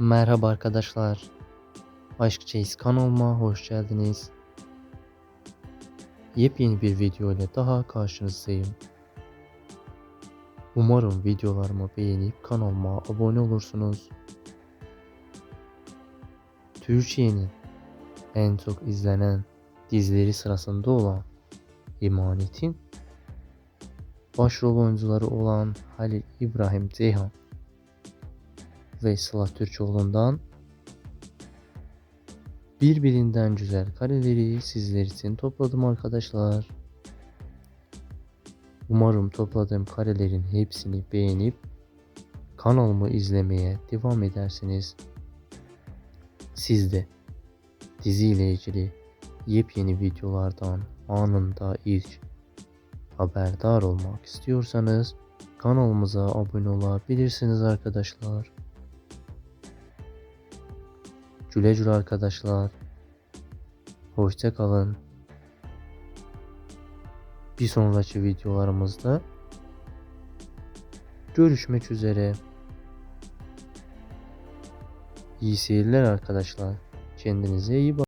Merhaba arkadaşlar. Aşk Chase kanalıma hoş geldiniz. Yepyeni bir video ile daha karşınızdayım. Umarım videolarımı beğenip kanalıma abone olursunuz. Türkiye'nin en çok izlenen dizileri sırasında olan Emanet'in başrol oyuncuları olan Halil İbrahim Ceyhan ve Sıla Türkoğlu'ndan birbirinden güzel kareleri sizler için topladım arkadaşlar. Umarım topladığım karelerin hepsini beğenip kanalımı izlemeye devam edersiniz. Siz de diziyle ilgili yepyeni videolardan anında ilk haberdar olmak istiyorsanız kanalımıza abone olabilirsiniz arkadaşlar. Güle güle arkadaşlar. Hoşça kalın. Bir sonraki videolarımızda görüşmek üzere. İyi seyirler arkadaşlar. Kendinize iyi bakın.